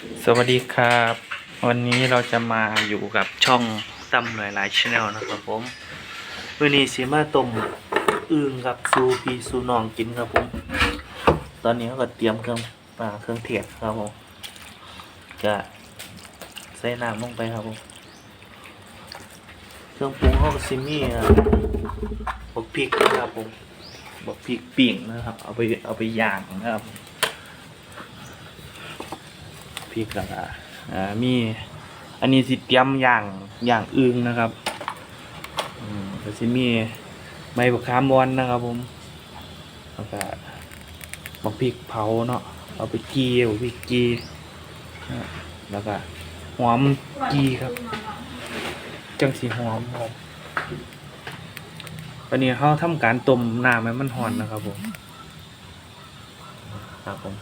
สวัสดีครับ วันนี้เราจะมาอยู่กับช่องตำหลายหลายชแนลนะครับผมวันนี้สีมาต้มอึ่งกับซูพีซูนองกินครับผม ตอนนี้เราก็เตรียมเครื่องปลาเครื่องเทศครับผมจะใส่น้ำลงไปครับผมเครื่องปรุงเขาก็ซิมี่บบักพริกนะครับผมบักพริกปิ่งนะครับ เอาไปเอาไปย่างนะครับ พริกแล้วก็อ่ามีอันนี้สิเตรียมอย่างอย่างอึงนะครับอืมก็สิมีใบบักขามบอนนะครับผมแล้วก็บักพริกเผาเนาะเอาไปกีบักพริกกีนะแล้วก็หอมกีครับ จังสีหอมหอมวันนี้เขาทำการต้มน้ำให้มันหอนนะครับผมครับผม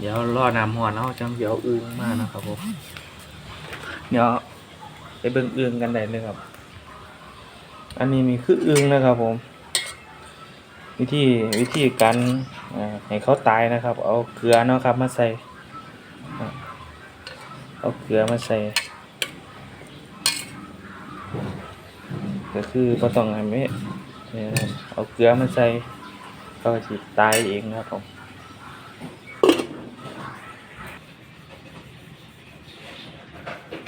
เดี๋ยวรอน้ำหอนเอาจังเดี๋ยวอึ้งมากนะครับผมเดี๋ยวไปเบิ่งอึ้งกันได้เลยครับ อันนี้นี่คืออึ้งนะครับผม วิธีวิธีการให้เขาตายนะครับ เอาเกลือเนาะครับ มาใส่เอาเกลือมาใส่ก็คือพอต้องให้ไม่เอาเกลือมาใส่ก็สิตายเองครับผม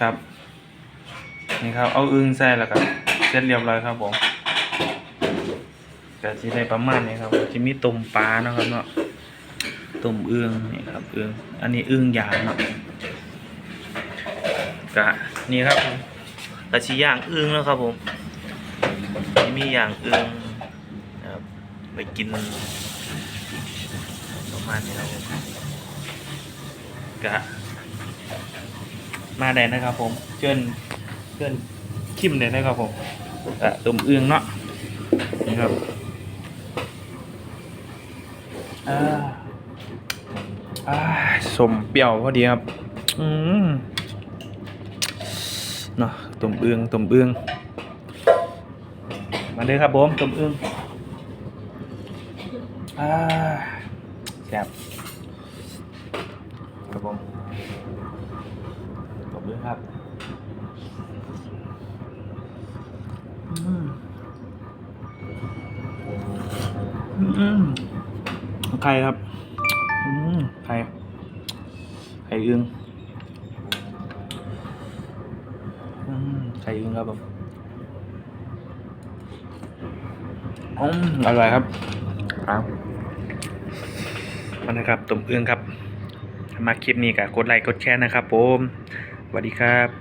ครับ นี่ครับ เอาอึ้งใส่แล้วก็เสร็จเรียบร้อยครับผมก็สิได้ประมาณนี้ครับจะมีต้มปลาเนะครับเนาะต้มอึ้งนี่ครับอึ้งอันนี้อึ้งยางเนาะกะนี่ครับผมกะชิย่างอึ้งแล้วครับผมมีอย่างอึ้งนะครับไปกินประมาณนี้ครับผมกะ มาได้นะครับผมเชิญเชิญชิมเลยนะครับผมอะต้มเอืองเนาะนี่ครับอ่าอ่าสมเปรี้ยวพอดีครับอืมเนาะต้มเอืองต้มเอืองมาเลยครับผมต้มเอืองอ่าแซ่บครับผมขอบ คุณครับอืมอืมไข่ครับอืมไข่ไข่อึงอืมไข่อึงครับผมอืมอร่อยครับครับมันนะครับต้มอึงครับถ้ามาคลิปนี้ก็กดไลค์กดแชร์นะครับผมส วัสดีครับ